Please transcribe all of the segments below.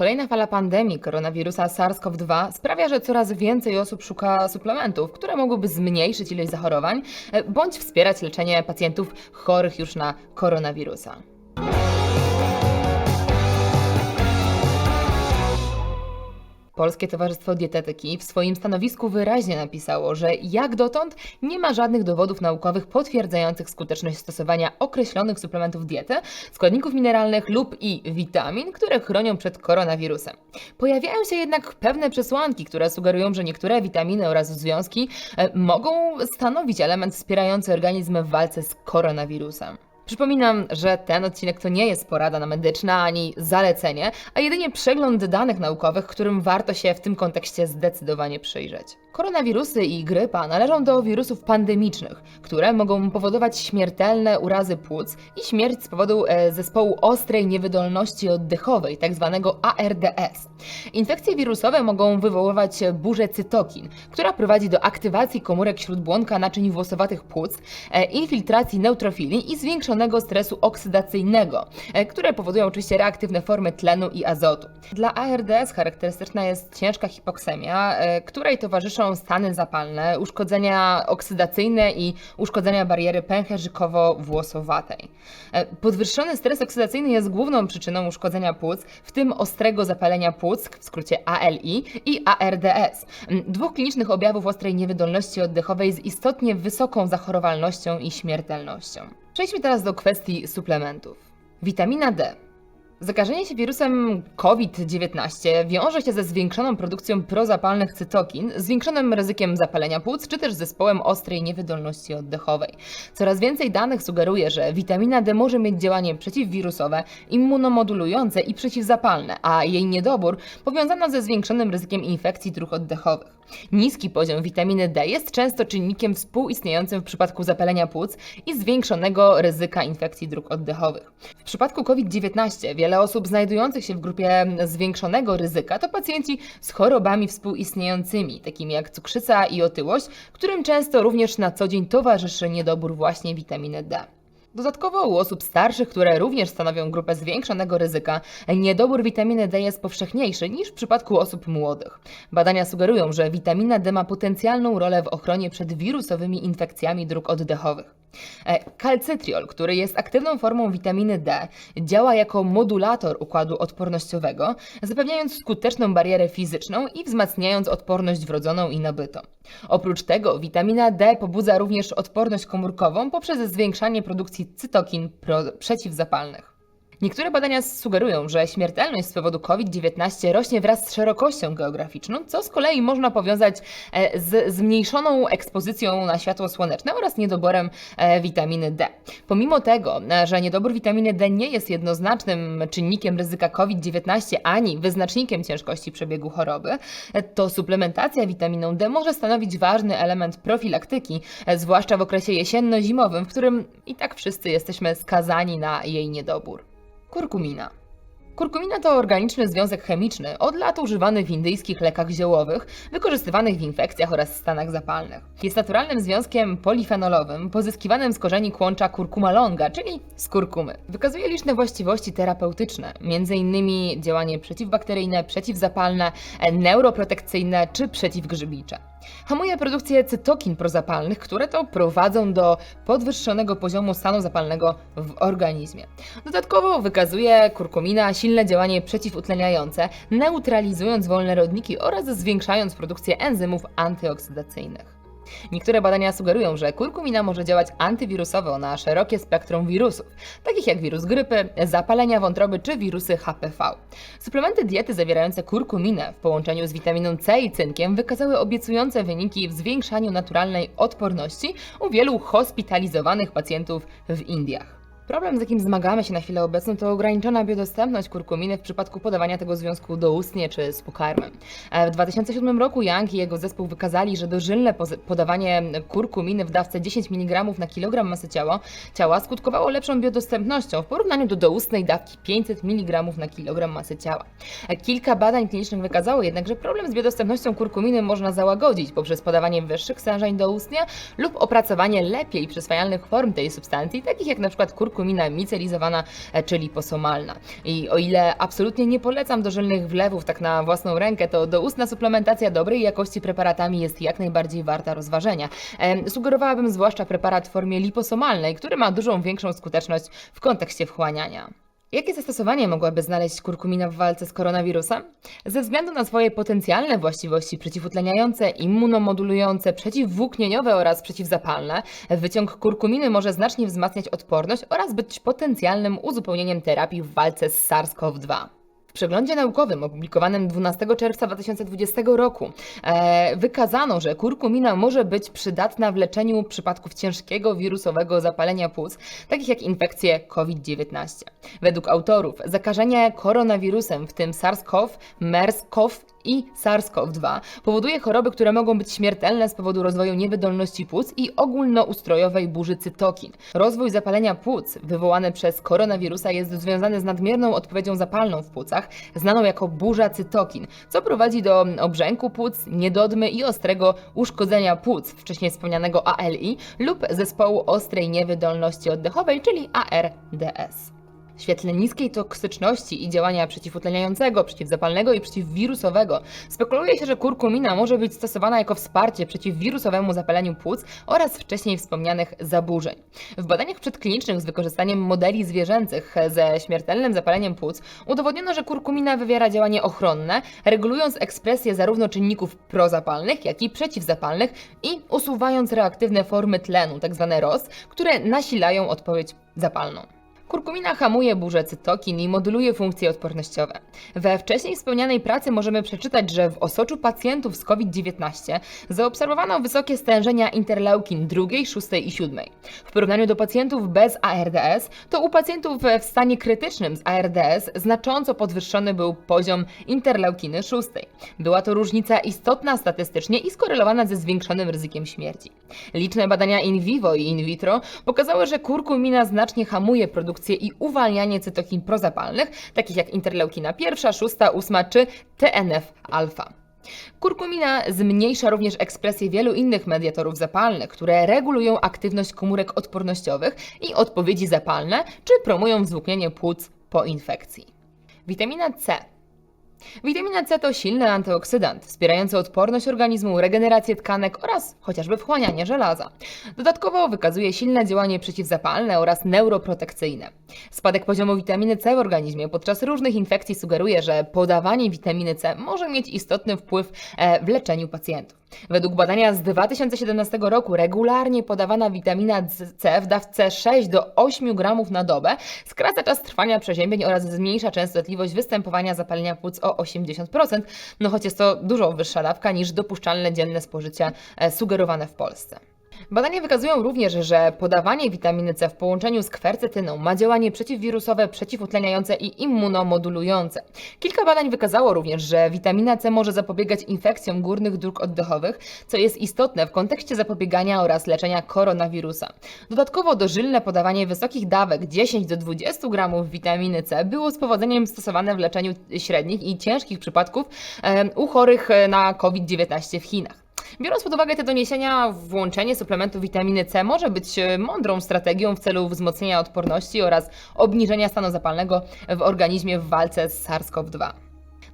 Kolejna fala pandemii koronawirusa SARS-CoV-2 sprawia, że coraz więcej osób szuka suplementów, które mogłyby zmniejszyć ilość zachorowań e, bądź wspierać leczenie pacjentów chorych już na koronawirusa. Polskie Towarzystwo Dietetyki w swoim stanowisku wyraźnie napisało, że jak dotąd nie ma żadnych dowodów naukowych potwierdzających skuteczność stosowania określonych suplementów diety, składników mineralnych lub i witamin, które chronią przed koronawirusem. Pojawiają się jednak pewne przesłanki, które sugerują, że niektóre witaminy oraz związki e, mogą stanowić element wspierający organizm w walce z koronawirusem. Przypominam, że ten odcinek to nie jest porada medyczna ani zalecenie, a jedynie przegląd danych naukowych, którym warto się w tym kontekście zdecydowanie przyjrzeć. Koronawirusy i grypa należą do wirusów pandemicznych, które mogą powodować śmiertelne urazy płuc i śmierć z powodu e, zespołu ostrej niewydolności oddechowej, tzw. ARDS. Infekcje wirusowe mogą wywoływać burzę cytokin, która prowadzi do aktywacji komórek śródbłonka naczyń włosowatych płuc, e, infiltracji neutrofili i zwiększonego stresu oksydacyjnego, e, które powodują oczywiście reaktywne formy tlenu i azotu. Dla ARDS charakterystyczna jest ciężka hipoksemia, której towarzyszą stany zapalne, uszkodzenia oksydacyjne i uszkodzenia bariery pęcherzykowo-włosowatej. E, Podwyższony stres oksydacyjny jest główną przyczyną uszkodzenia płuc, w tym ostrego zapalenia płuc, w skrócie ALI i ARDS, dwóch klinicznych objawów ostrej niewydolności oddechowej z istotnie wysoką zachorowalnością i śmiertelnością. Przejdźmy teraz do kwestii suplementów. Witamina D. Zakażenie się wirusem COVID-19 wiąże się ze zwiększoną produkcją prozapalnych cytokin, zwiększonym ryzykiem zapalenia płuc czy też zespołem ostrej niewydolności oddechowej. Coraz więcej danych sugeruje, że witamina D może mieć działanie przeciwwirusowe, immunomodulujące i przeciwzapalne, a jej niedobór powiązano ze zwiększonym ryzykiem infekcji dróg oddechowych. Niski poziom witaminy D jest często czynnikiem współistniejącym w przypadku zapalenia płuc i zwiększonego ryzyka infekcji dróg oddechowych. W przypadku COVID-19 wiele osób znajdujących się w grupie zwiększonego ryzyka to pacjenci z chorobami współistniejącymi, takimi jak cukrzyca i otyłość, którym często również na co dzień towarzyszy niedobór właśnie witaminy D. Dodatkowo u osób starszych, które również stanowią grupę zwiększonego ryzyka, niedobór witaminy D jest powszechniejszy niż w przypadku osób młodych. Badania sugerują, że witamina D ma potencjalną rolę w ochronie przed wirusowymi infekcjami dróg oddechowych. E, Kalcytriol, który jest aktywną formą witaminy D, działa jako modulator układu odpornościowego, zapewniając skuteczną barierę fizyczną i wzmacniając odporność wrodzoną i nabytą. Oprócz tego witamina D pobudza również odporność komórkową poprzez zwiększanie produkcji cytokin przeciwzapalnych. Niektóre badania sugerują, że śmiertelność z powodu COVID-19 rośnie wraz z szerokością geograficzną, co z kolei można powiązać e, z zmniejszoną ekspozycją na światło słoneczne oraz niedoborem e, witaminy D. Pomimo tego, e, że niedobór witaminy D nie jest jednoznacznym czynnikiem ryzyka COVID-19 ani wyznacznikiem ciężkości przebiegu choroby, to suplementacja witaminą D może stanowić ważny element profilaktyki, zwłaszcza w okresie jesienno-zimowym, w którym i tak wszyscy jesteśmy skazani na jej niedobór. Kurkumina. Kurkumina to organiczny związek chemiczny, od lat używany w indyjskich lekach ziołowych, wykorzystywanych w infekcjach oraz stanach zapalnych. Jest naturalnym związkiem polifenolowym, pozyskiwanym z korzeni kłącza kurkuma longa, czyli z kurkumy. Wykazuje liczne właściwości terapeutyczne, m.in. działanie przeciwbakteryjne, przeciwzapalne, neuroprotekcyjne czy przeciwgrzybicze. Hamuje produkcję cytokin prozapalnych, które to prowadzą do podwyższonego poziomu stanu zapalnego w organizmie. Dodatkowo wykazuje kurkumina silne działanie przeciwutleniające, neutralizując wolne rodniki oraz zwiększając produkcję enzymów antyoksydacyjnych. Niektóre badania sugerują, że kurkumina może działać antywirusowo na szerokie spektrum wirusów, takich jak wirus grypy, zapalenia wątroby czy wirusy HPV. Suplementy diety zawierające kurkuminę w połączeniu z witaminą C i cynkiem wykazały obiecujące wyniki w zwiększaniu naturalnej odporności u wielu hospitalizowanych pacjentów w Indiach. Problem, z jakim zmagamy się na chwilę obecną, to ograniczona biodostępność kurkuminy w przypadku podawania tego związku doustnie czy z pokarmem. E, W 2007 roku Young i jego zespół wykazali, że dożylne podawanie kurkuminy w dawce 10 mg na kilogram masy ciała, ciała skutkowało lepszą biodostępnością w porównaniu do doustnej dawki 500 mg na kilogram masy ciała. E, Kilka badań klinicznych wykazało jednak, że problem z biodostępnością kurkuminy można załagodzić poprzez podawanie wyższych stężeń doustnie lub opracowanie lepiej przyswajalnych form tej substancji, takich jak przykład kurkumina kurkumina micelizowana, e, czy liposomalna. I o ile absolutnie nie polecam dożylnych wlewów tak na własną rękę, to doustna suplementacja dobrej jakości preparatami jest jak najbardziej warta rozważenia. E, Sugerowałabym zwłaszcza preparat w formie liposomalnej, który ma dużą większą skuteczność w kontekście wchłaniania. Jakie zastosowanie mogłaby znaleźć kurkumina w walce z koronawirusem? Ze względu na swoje potencjalne właściwości przeciwutleniające, immunomodulujące, przeciwwłóknieniowe oraz przeciwzapalne, wyciąg kurkuminy może znacznie wzmacniać odporność oraz być potencjalnym uzupełnieniem terapii w walce z SARS-CoV-2. W przeglądzie naukowym opublikowanym 12 czerwca 2020 roku e, wykazano, że kurkumina może być przydatna w leczeniu przypadków ciężkiego wirusowego zapalenia płuc, takich jak infekcje COVID-19. Według autorów zakażenie koronawirusem, w tym SARS-CoV, MERS-CoV i SARS-CoV-2 powoduje choroby, które mogą być śmiertelne z powodu rozwoju niewydolności płuc i ogólnoustrojowej burzy cytokin. Rozwój zapalenia płuc wywołany przez koronawirusa jest związany z nadmierną odpowiedzią zapalną w płucach, znaną jako burza cytokin, co prowadzi do obrzęku płuc, niedodmy i ostrego uszkodzenia płuc, wcześniej wspomnianego ALI lub zespołu ostrej niewydolności oddechowej, czyli ARDS. W świetle niskiej toksyczności i działania przeciwutleniającego, przeciwzapalnego i przeciwwirusowego spekuluje się, że kurkumina może być stosowana jako wsparcie przeciwwirusowemu zapaleniu płuc oraz wcześniej wspomnianych zaburzeń. W badaniach przedklinicznych z wykorzystaniem modeli zwierzęcych ze śmiertelnym zapaleniem płuc udowodniono, że kurkumina wywiera działanie ochronne, regulując ekspresję zarówno czynników prozapalnych, jak i przeciwzapalnych i usuwając reaktywne formy tlenu, tzw. ROS, które nasilają odpowiedź zapalną. Kurkumina hamuje burzę cytokin i moduluje funkcje odpornościowe. We wcześniej wspomnianej pracy możemy przeczytać, że w osoczu pacjentów z COVID-19 zaobserwowano wysokie stężenia interleukin 2, 6 i 7. W porównaniu do pacjentów bez ARDS, to u pacjentów w stanie krytycznym z ARDS znacząco podwyższony był poziom interleukiny 6. Była to różnica istotna statystycznie i skorelowana ze zwiększonym ryzykiem śmierci. Liczne badania in vivo i in vitro pokazały, że kurkumina znacznie hamuje produkcję i uwalnianie cytokin prozapalnych, takich jak interleukina 1, 6, 8 czy TNF-alfa. Kurkumina zmniejsza również ekspresję wielu innych mediatorów zapalnych, które regulują aktywność komórek odpornościowych i odpowiedzi zapalne, czy promują wzwłóknienie płuc po infekcji. Witamina C Witamina C to silny antyoksydant, wspierający odporność organizmu, regenerację tkanek oraz chociażby wchłanianie żelaza. Dodatkowo wykazuje silne działanie przeciwzapalne oraz neuroprotekcyjne. Spadek poziomu witaminy C w organizmie podczas różnych infekcji sugeruje, że podawanie witaminy C może mieć istotny wpływ e, w leczeniu pacjentów. Według badania z 2017 roku regularnie podawana witamina C w dawce 6 do 8 gramów na dobę skraca czas trwania przeziębień oraz zmniejsza częstotliwość występowania zapalenia płuc o 80%, no choć jest to dużo wyższa dawka niż dopuszczalne dzienne spożycie sugerowane w Polsce. Badania wykazują również, że podawanie witaminy C w połączeniu z kwercetyną ma działanie przeciwwirusowe, przeciwutleniające i immunomodulujące. Kilka badań wykazało również, że witamina C może zapobiegać infekcjom górnych dróg oddechowych, co jest istotne w kontekście zapobiegania oraz leczenia koronawirusa. Dodatkowo dożylne podawanie wysokich dawek 10 do 20 gramów witaminy C było z powodzeniem stosowane w leczeniu średnich i ciężkich przypadków e, u chorych na COVID-19 w Chinach. Biorąc pod uwagę te doniesienia, włączenie suplementu witaminy C może być e, mądrą strategią w celu wzmocnienia odporności oraz obniżenia stanu zapalnego w organizmie w walce z SARS-CoV-2.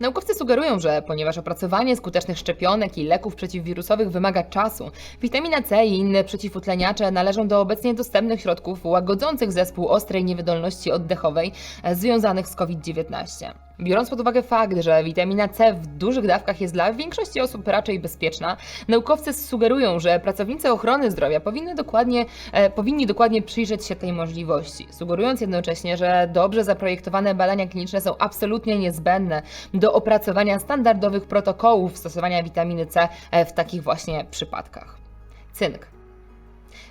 Naukowcy sugerują, że ponieważ opracowanie skutecznych szczepionek i leków przeciwwirusowych wymaga czasu, witamina C i inne przeciwutleniacze należą do obecnie dostępnych środków łagodzących zespół ostrej niewydolności oddechowej e, związanych z COVID-19. Biorąc pod uwagę fakt, że witamina C w dużych dawkach jest dla większości osób raczej bezpieczna, naukowcy sugerują, że pracownicy ochrony zdrowia powinny dokładnie, e, powinni dokładnie przyjrzeć się tej możliwości, sugerując jednocześnie, że dobrze zaprojektowane badania kliniczne są absolutnie niezbędne do opracowania standardowych protokołów stosowania witaminy C e, w takich właśnie przypadkach. Cynk.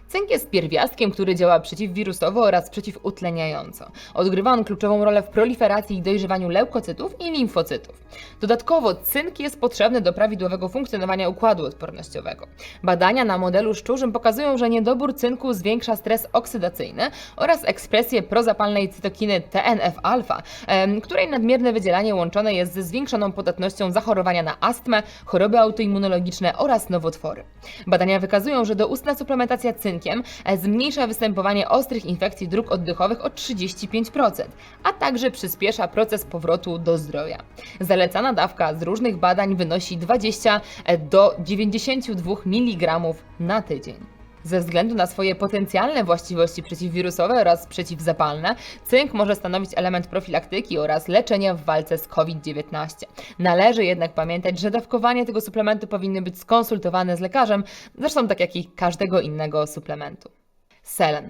Cynk jest pierwiastkiem, który działa przeciwwirusowo oraz przeciwutleniająco. Odgrywa on kluczową rolę w proliferacji i dojrzewaniu leukocytów i limfocytów. Dodatkowo cynk jest potrzebny do prawidłowego funkcjonowania układu odpornościowego. Badania na modelu szczurzym pokazują, że niedobór cynku zwiększa stres oksydacyjny oraz ekspresję prozapalnej cytokiny TNF-alfa, której nadmierne wydzielanie łączone jest ze zwiększoną podatnością zachorowania na astmę, choroby autoimmunologiczne oraz nowotwory. Badania wykazują, że doustna suplementacja cynku cynkiem e, zmniejsza występowanie ostrych infekcji dróg oddechowych o 35%, a także przyspiesza proces powrotu do zdrowia. Zalecana dawka z różnych badań wynosi 20 do 92 mg na tydzień. Ze względu na swoje potencjalne właściwości przeciwwirusowe oraz przeciwzapalne, cynk może stanowić element profilaktyki oraz leczenia w walce z COVID-19. Należy jednak pamiętać, że dawkowanie tego suplementu powinno być skonsultowane z lekarzem, zresztą tak jak i każdego innego suplementu. Selen.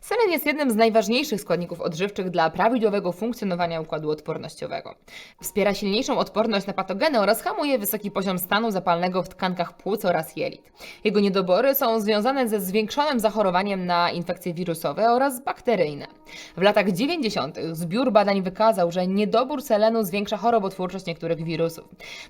Selen jest jednym z najważniejszych składników odżywczych dla prawidłowego funkcjonowania układu odpornościowego. Wspiera silniejszą odporność na patogeny oraz hamuje wysoki poziom stanu zapalnego w tkankach płuc oraz jelit. Jego niedobory są związane ze zwiększonym zachorowaniem na infekcje wirusowe oraz bakteryjne. W latach 90. zbiór badań wykazał, że niedobór selenu zwiększa chorobotwórczość niektórych wirusów.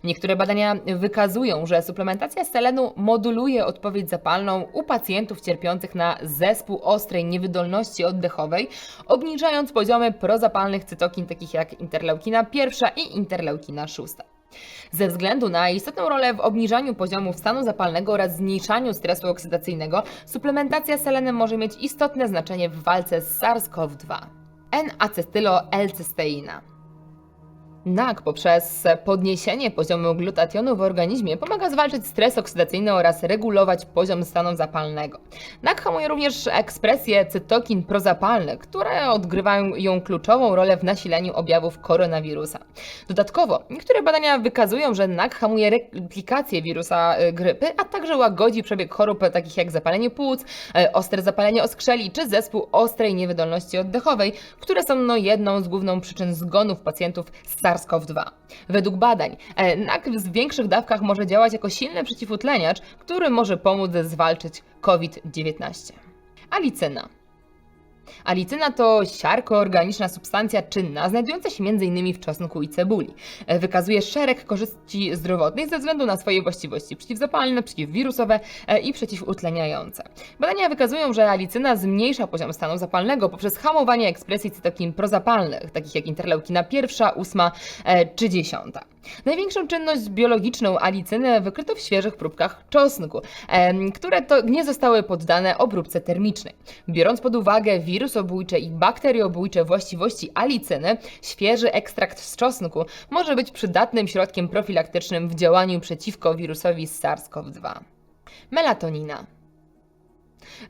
Niektóre badania wykazują, że suplementacja selenu moduluje odpowiedź zapalną u pacjentów cierpiących na zespół ostrej niewydolności oddechowej, obniżając poziomy prozapalnych cytokin takich jak interleukina pierwsza i interleukina szósta. Ze względu na istotną rolę w obniżaniu poziomu stanu zapalnego oraz zmniejszaniu stresu oksydacyjnego, suplementacja selenem może mieć istotne znaczenie w walce z SARS-CoV-2. N-acetylo-L-cysteina NAK poprzez podniesienie poziomu glutationu w organizmie pomaga zwalczyć stres oksydacyjny oraz regulować poziom stanu zapalnego. NAK hamuje również ekspresję cytokin prozapalnych, które odgrywają ją kluczową rolę w nasileniu objawów koronawirusa. Dodatkowo, niektóre badania wykazują, że NAK hamuje replikację wirusa y, grypy, a także łagodzi przebieg chorób takich jak zapalenie płuc, y, ostre zapalenie oskrzeli czy zespół ostrej niewydolności oddechowej, które są no jedną z główną przyczyn zgonów pacjentów z SARS-CoV-2. Według badań, e, NAK w większych dawkach może działać jako silny przeciwutleniacz, który może pomóc zwalczyć COVID-19. Alicyna. Alicyna to siarko-organiczna substancja czynna, znajdująca się m.in. w czosnku i cebuli. E, wykazuje szereg korzyści zdrowotnych ze względu na swoje właściwości przeciwzapalne, przeciwwirusowe e, i przeciwutleniające. Badania wykazują, że alicyna zmniejsza poziom stanu zapalnego poprzez hamowanie ekspresji cytokin prozapalnych, takich jak interleukina pierwsza, ósma e, czy dziesiąta. Największą czynność biologiczną alicyny wykryto w świeżych próbkach czosnku, które to nie zostały poddane obróbce termicznej. Biorąc pod uwagę wirusobójcze i bakteriobójcze właściwości alicyny, świeży ekstrakt z czosnku może być przydatnym środkiem profilaktycznym w działaniu przeciwko wirusowi SARS-CoV-2. Melatonina.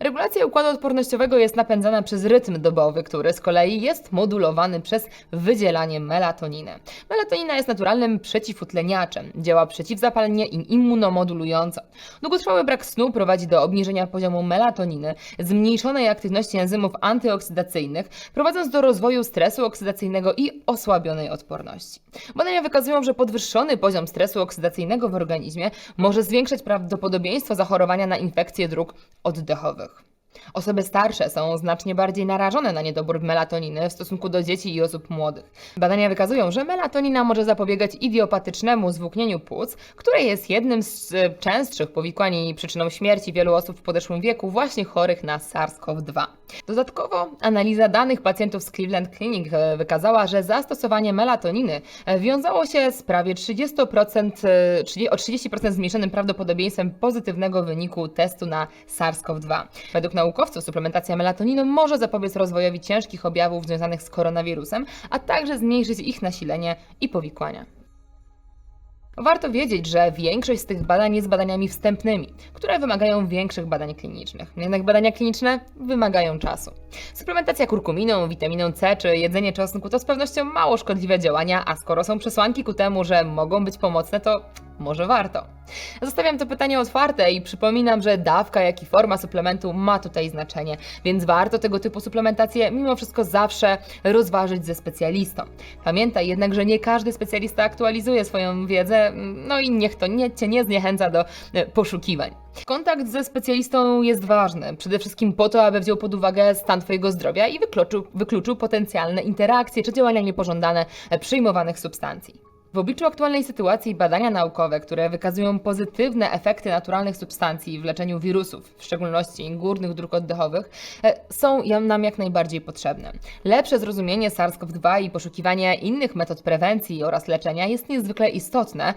Regulacja układu odpornościowego jest napędzana przez rytm dobowy, który z kolei jest modulowany przez wydzielanie melatoniny. Melatonina jest naturalnym przeciwutleniaczem, działa przeciwzapalnie i immunomodulująco. Długotrwały brak snu prowadzi do obniżenia poziomu melatoniny, zmniejszonej aktywności enzymów antyoksydacyjnych, prowadząc do rozwoju stresu oksydacyjnego i osłabionej odporności. Badania wykazują, że podwyższony poziom stresu oksydacyjnego w organizmie może zwiększać prawdopodobieństwo zachorowania na infekcje dróg oddechowych. отходах. Osoby starsze są znacznie bardziej narażone na niedobór melatoniny w stosunku do dzieci i osób młodych. Badania wykazują, że melatonina może zapobiegać idiopatycznemu zwłóknieniu płuc, które jest jednym z e, częstszych powikłań i przyczyną śmierci wielu osób w podeszłym wieku właśnie chorych na SARS-CoV-2. Dodatkowo analiza danych pacjentów z Cleveland Clinic e, wykazała, że zastosowanie melatoniny e, wiązało się z prawie 30%, o 30% zmniejszonym prawdopodobieństwem pozytywnego wyniku testu na SARS-CoV-2. Według naukowców suplementacja melatoniną może zapobiec rozwojowi ciężkich objawów związanych z koronawirusem, a także zmniejszyć ich nasilenie i powikłania. Warto wiedzieć, że większość z tych badań jest badaniami wstępnymi, które wymagają większych badań klinicznych. Jednak badania kliniczne wymagają czasu. Suplementacja kurkuminą, witaminą C czy jedzenie czosnku to z pewnością mało szkodliwe działania, a skoro są przesłanki ku temu, że mogą być pomocne, to może warto. Zostawiam to pytanie otwarte i przypominam, że dawka, jak i forma suplementu ma tutaj znaczenie, więc warto tego typu suplementację mimo wszystko zawsze rozważyć ze specjalistą. Pamiętaj jednak, że nie każdy specjalista aktualizuje swoją wiedzę, no i niech to nie, cię nie zniechęca do e, poszukiwań. Kontakt ze specjalistą jest ważny, przede wszystkim po to, aby wziął pod uwagę stan Twojego zdrowia i wykluczył, wykluczył potencjalne interakcje czy działania niepożądane e, przyjmowanych substancji. W obliczu aktualnej sytuacji badania naukowe, które wykazują pozytywne efekty naturalnych substancji w leczeniu wirusów, w szczególności górnych dróg oddechowych, e, są nam jak najbardziej potrzebne. Lepsze zrozumienie SARS-CoV-2 i poszukiwanie innych metod prewencji oraz leczenia jest niezwykle istotne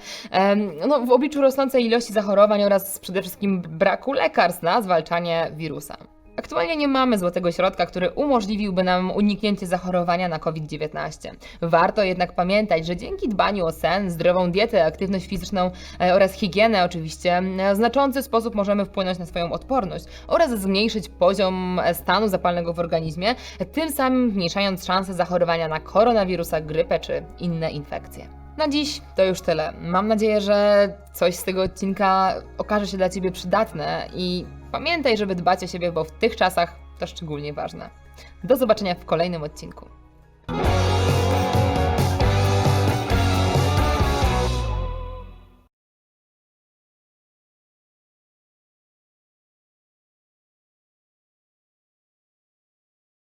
no, w obliczu rosnącej ilości zachorowań oraz przede wszystkim braku lekarstw na zwalczanie wirusa. Aktualnie nie mamy złotego środka, który umożliwiłby nam uniknięcie zachorowania na COVID-19. Warto jednak pamiętać, że dzięki dbaniu o sen, zdrową dietę, aktywność fizyczną e, oraz higienę oczywiście, e, w znaczący sposób możemy wpłynąć na swoją odporność oraz zmniejszyć poziom e, stanu zapalnego w organizmie, tym samym zmniejszając szanse zachorowania na koronawirusa, grypę czy inne infekcje. Na dziś to już tyle. Mam nadzieję, że coś z tego odcinka okaże się dla Ciebie przydatne i pamiętaj, żeby dbać o siebie, bo w tych czasach to szczególnie ważne. Do zobaczenia w kolejnym odcinku.